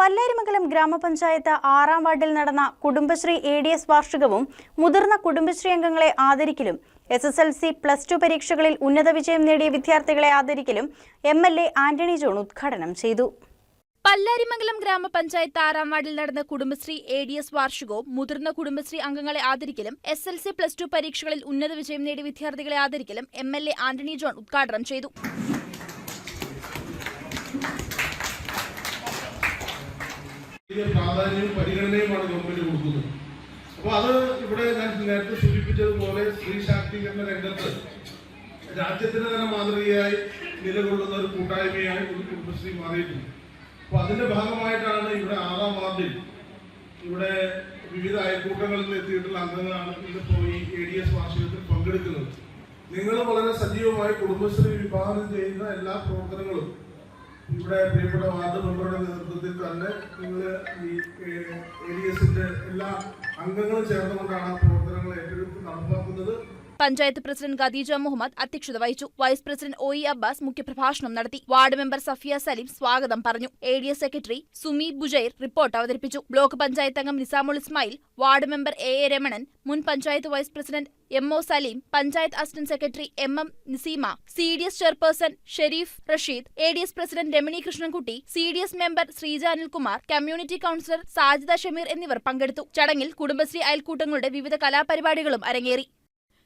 പല്ലേരിമംഗലം ഗ്രാമപഞ്ചായത്ത് ആറാം വാർഡിൽ നടന്ന കുടുംബശ്രീ എ ഡി എസ് വാർഷികവും മുതിർന്ന കുടുംബശ്രീ അംഗങ്ങളെ ആദരിക്കലും. S S L C plus two പരീക്ഷകളിൽ ഉന്നത വിജയം നേടിയ വിദ്യാർത്ഥികളെ ആദരിക്കലും M L A Antony John ഉദ്ഘാടനം ചെയ്തു. പല്ലാരിമംഗലം ഗ്രാമപഞ്ചായത്ത് ആറാം വാർഡിൽ നടന്ന കുടുംബശ്രീ എ ഡി എസ് വാർഷികവും മുതിർന്ന കുടുംബശ്രീ അംഗങ്ങളെ ആദരിക്കലും. S L C plus two പരീക്ഷകളിൽ ഉന്നത വിജയം നേടിയ വിദ്യാർത്ഥികളെ ആദരിക്കലും M L A Antony John ഉദ്ഘാടനം ചെയ്തു. പ്രാധാന്യവും പരിഗണനയുമാണ് ഗവൺമെന്റ് കൊടുക്കുന്നത്. അപ്പോൾ അത് ഇവിടെ ഞാൻ നേരത്തെ സൂചിപ്പിച്ചതുപോലെ സ്ത്രീ ശാക്തീകരണ രംഗത്ത് രാജ്യത്തിന് തന്നെ മാതൃകയായി നിലകൊള്ളുന്ന ഒരു കൂട്ടായ്മയായി ഒരു കുടുംബശ്രീ മാറിയിട്ടുണ്ട്. അപ്പോൾ അതിന്റെ ഭാഗമായിട്ടാണ് ഇവിടെ ആറാം വാർഡിൽ ഇവിടെ വിവിധ അയൽക്കൂട്ടങ്ങളിൽ എത്തിയിട്ടുള്ള അംഗങ്ങളാണ് ഇവിടെ ഈ എ ഡി എസ് വാർഷികത്തിൽ പങ്കെടുക്കുന്നത്. നിങ്ങൾ വളരെ സജീവമായി കുടുംബശ്രീ വിഭാവനം ചെയ്യുന്ന എല്ലാ പ്രവർത്തനങ്ങളും ഇവിടെ പ്രിയപ്പെട്ട വാർഡ് മെമ്പറുടെ നേതൃത്വത്തിൽ തന്നെ നിങ്ങൾ ഈ എ ഡി എസിന്റെ എല്ലാ അംഗങ്ങളും ചേർന്നുകൊണ്ടാണ് ആ പഞ്ചായത്ത് പ്രസിഡന്റ് ഖദീജ മുഹമ്മദ് അധ്യക്ഷത വഹിച്ചു. Vice president O E Abbas മുഖ്യപ്രഭാഷണം നടത്തി. വാർഡ് മെമ്പർ സഫിയ സലീം സ്വാഗതം പറഞ്ഞു. A D S secretary Sumi Bujair report അവതരിപ്പിച്ചു. ബ്ലോക്ക് പഞ്ചായത്ത് അംഗം Nizamul Ismail ward member A A Ramanan മുൻ panchayat vice president M O Saleem panchayat assistant secretary M M Nizeema C D S chairperson Sharif Rasheed A D S president Ramani Krishnankutty C D S member Sreeja Anilkumar community councillor Sajida Shameer എന്നിവർ പങ്കെടുത്തു. ചടങ്ങിൽ കുടുംബശ്രീ അയൽക്കൂട്ടങ്ങളുടെ വിവിധ കലാപരിപാടികളും അരങ്ങേറി.